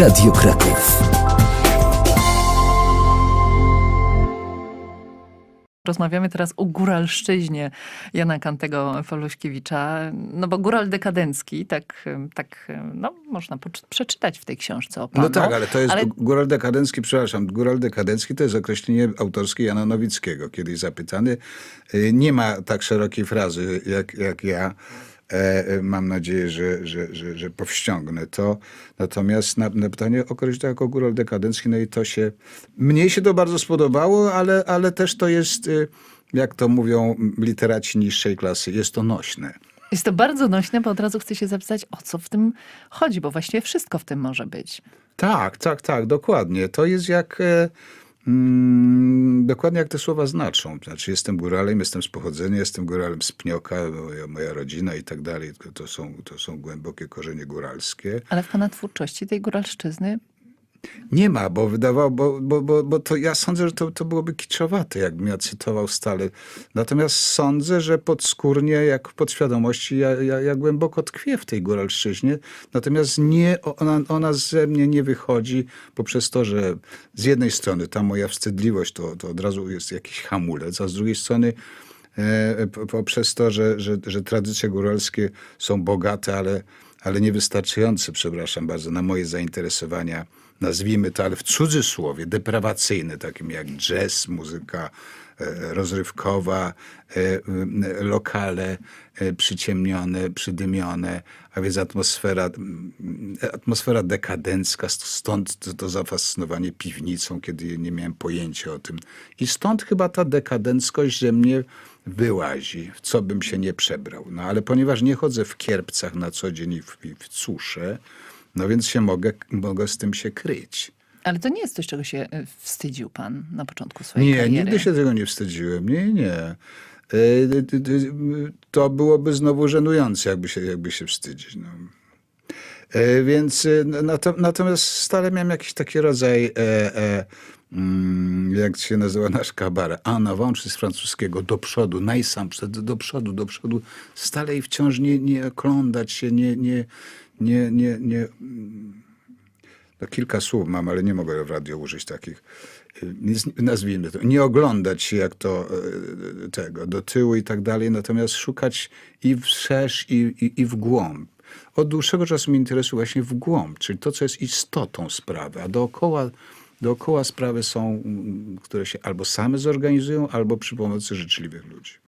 Radio Kraków. Rozmawiamy teraz o góralszczyźnie Jana Kantego Foluśkiewicza, no bo góral dekadencki, tak, tak no, można przeczytać w tej książce o panu. No tak, ale to jest Ale góral dekadencki, przepraszam, góral dekadencki to jest określenie autorskie Jana Nowickiego. Kiedyś zapytany, y, nie ma tak szerokiej frazy jak, jak ja. E, e, mam nadzieję, że, że, że, że powściągnę to. Natomiast na, na pytanie określić to jako góral dekadencki, no i to się, mnie się to bardzo spodobało, ale, ale też to jest, y, jak to mówią literaci niższej klasy, jest to nośne. Jest to bardzo nośne, bo od razu chcę się zapytać, o co w tym chodzi, bo właściwie wszystko w tym może być. Tak, tak, tak, dokładnie. To jest jak. E, mm, dokładnie jak te słowa znaczą. Znaczy, jestem góralem, jestem z pochodzenia, jestem góralem z Pnioka, moja, moja rodzina i tak dalej. To, są, to są głębokie korzenie góralskie. Ale w pana twórczości tej góralszczyzny Nie ma, bo wydawało, bo, bo, bo, bo to ja sądzę, że to, to byłoby kiczowate, jakbym ja cytował stale. Natomiast sądzę, że podskórnie, jak podświadomości, ja, ja, ja głęboko tkwię w tej góralszczyźnie. Natomiast nie, ona, ona ze mnie nie wychodzi poprzez to, że z jednej strony ta moja wstydliwość to, to od razu jest jakiś hamulec, a z drugiej strony e, po- poprzez to, że, że, że tradycje góralskie są bogate, ale, ale niewystarczające, przepraszam bardzo, na moje zainteresowania, nazwijmy to, ale w cudzysłowie, deprawacyjne, takim jak jazz, muzyka rozrywkowa, e, lokale e, przyciemnione, przydymione, a więc atmosfera, atmosfera dekadencka, st- stąd to, zafascynowanie piwnicą, kiedy nie miałem pojęcia o tym. I stąd chyba ta dekadenckość ze mnie wyłazi, w co bym się nie przebrał. No ale ponieważ nie chodzę w kierpcach na co dzień i w, w cusze, no więc się mogę, mogę z tym się kryć. Ale to nie jest coś, czego się y, wstydził pan na początku swojej Nie, kariery. nigdy się tego nie wstydziłem. Nie, nie. D- d- To byłoby znowu żenujące, jakby się, jakby się wstydzić. No. Więc nato, natomiast stale miałem jakiś taki rodzaj, e, e, mm, jak się nazywa nasz kabaret, en avant, czy z francuskiego, do przodu, najsam przed, do przodu, do przodu. Stale i wciąż nie, nie oglądać się, nie, nie, nie, nie, nie no kilka słów mam, ale nie mogę w radio użyć takich. y, Nazwijmy to. Nie oglądać się jak to y, tego, do tyłu i tak dalej, natomiast szukać i wszerz, i, i, i w głąb. Od dłuższego czasu mnie interesuje właśnie w głąb, czyli to, co jest istotą sprawy, a dookoła, dookoła sprawy są, mm, które się albo same zorganizują, albo przy pomocy życzliwych ludzi.